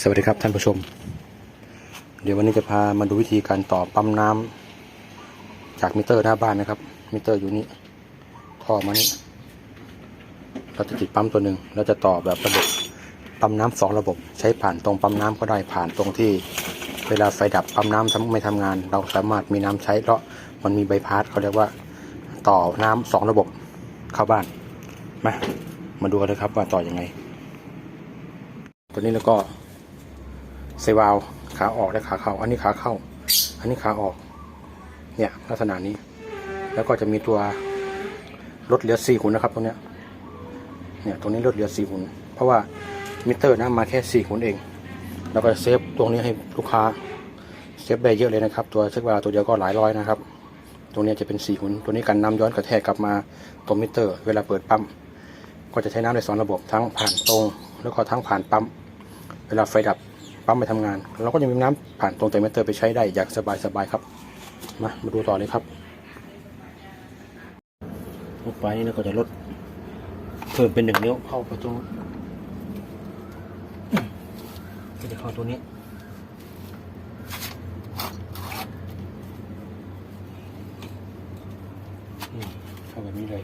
สวัสดีครับท่านผู้ชม เดี๋ยววันนี้จะพามาดูวิธีการต่อปั๊มน้ำจากมิเตอร์หน้าบ้านนะครับ มิเตอร์อยู่นี่ท่อมานี่เราจะติดปั๊มตัวหนึ่งแล้วจะต่อแบบระบบปั๊มน้ำสองระบบ ใช้ผ่านตรงปั๊มน้ำก็ได้ผ่านตรงที่ เวลาไฟดับปั๊มน้ำทำไม่ทำงาน เราสามารถมีน้ำใช้เพราะมันมีใบพัดเขาเรียกว่าต่อน้ำสองระบบเข้าบ้านมามาดูกันเลยครับว่าต่ออยังไงตัวนี้แล้วก็ เซวาลขาออกและขาเข้า อันนี้ขาเข้า อันนี้ขาออก เนี่ยลักษณะนี้ แล้วก็จะมีตัวลดเหลือสี่หุ่นนะครับตรงเนี้ย เนี่ยตรงนี้ลดเหลือสี่หุ่น เพราะว่ามิเตอร์นะมาแค่สี่หุ่นเอง แล้วก็เซฟตรงนี้ให้ลูกค้าเซฟได้เยอะเลยนะครับ ตัวเช็ควาวตัวเดียวก็หลายร้อยนะครับ ตรงนี้จะเป็นสี่หุ่น ตัวนี้กันน้ำย้อนกระแทกกลับมาตรงมิเตอร์ เวลาเปิดปั๊มก็จะใช้น้ำในสองระบบทั้งผ่านตรง แล้วก็ทั้งผ่านปั๊ม เวลาไฟดับ ปั๊มไปทำงาน เราก็จะมีน้ำผ่านตรงเต็มมิเตอร์ไปใช้ได้อย่างสบายๆครับ มามาดูต่อเลยครับลดไปนี่แล้วก็จะลดเพิ่มเป็นหนึ่งนิ้วเข้าไปตรงก็จะเข้าตัวนี้นี่เข้าแบบนี้เลย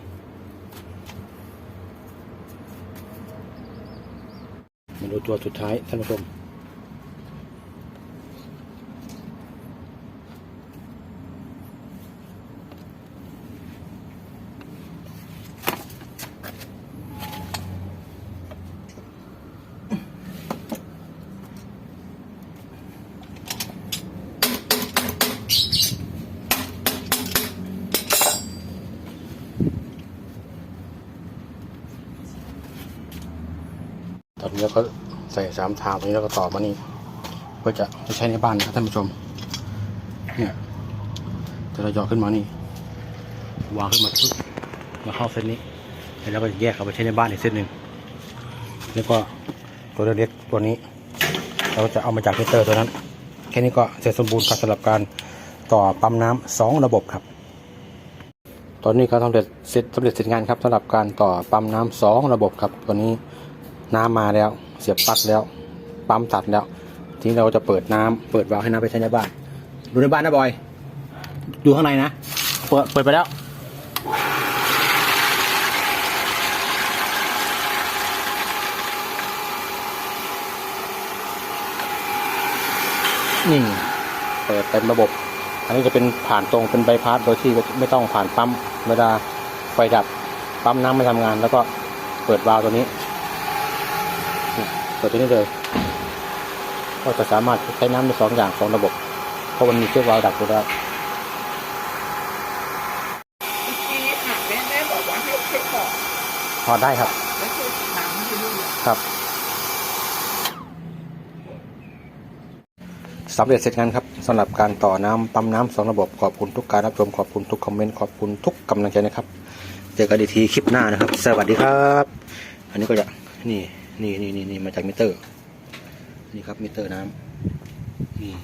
มาดูตัวสุดท้ายท่านผู้ชม ตอนนี้เราก็ใส่สามทางตรงนี้แล้วก็ต่อมานี่เพื่อจะไปใช้ในบ้านนะครับท่านผู้ชม เนี่ยจะเรายอขึ้นมานี่วางขึ้นมาปุ๊บมาเข้าเส้นนี้แล้วก็แยกเอาไปใช้ในบ้านอีกเส้นหนึ่งแล้วก็ตัวเล็กตัวนี้ เราจะเอามาจากมิเตอร์ตัวนั้น แค่นี้ก็เสร็จสมบูรณ์ครับสำหรับการต่อปั๊มน้ำสองระบบครับ ตอนนี้ก็สำเร็จเสร็จสำเร็จเสร็จงานครับสำหรับการต่อปั๊มน้ำสองระบบครับตัวนี้ น้ำมาแล้ว เสียบปลั๊กแล้ว ปั๊มตัดแล้ว ทีนี้เราจะเปิดน้ำเปิดวาล์วให้น้ำไปใช้ในบ้าน ดูในบ้านนะบอย ดูข้างในนะ เปิดเปิดไปแล้ว นี่ เปิดเต็มระบบ อันนี้จะเป็นผ่านตรงเป็นใบพัดโดยที่ไม่ต้องผ่านปั๊ม เวลาไฟดับ ปั๊มน้ำไม่ทำงาน แล้วก็เปิดวาล์วตัวนี้ ตัวนี้เลย ก็จะสามารถใช้น้ำได้สองอย่างสองระบบ เพราะมันมีเครื่องวาล์วดับอยู่แล้วเมื่อกี้ถามแม่แม่บอกว่าให้เช็คก่อนพอได้ครับแล้วคือน้ำที่นู่นเหรอครับสำเร็จเสร็จงานครับสำหรับการต่อน้ำปั๊มน้ำสองระบบขอบคุณทุกการรับชมขอบคุณทุกคอมเมนต์ขอบคุณทุกกำลังใจนะครับ เจอกันอีกทีคลิปหน้านะครับ สวัสดีครับ อันนี้ก็จะนี่ นี่นี่นี่นี่มาจากมิเตอร์ นี่ครับมิเตอร์น้ำนี่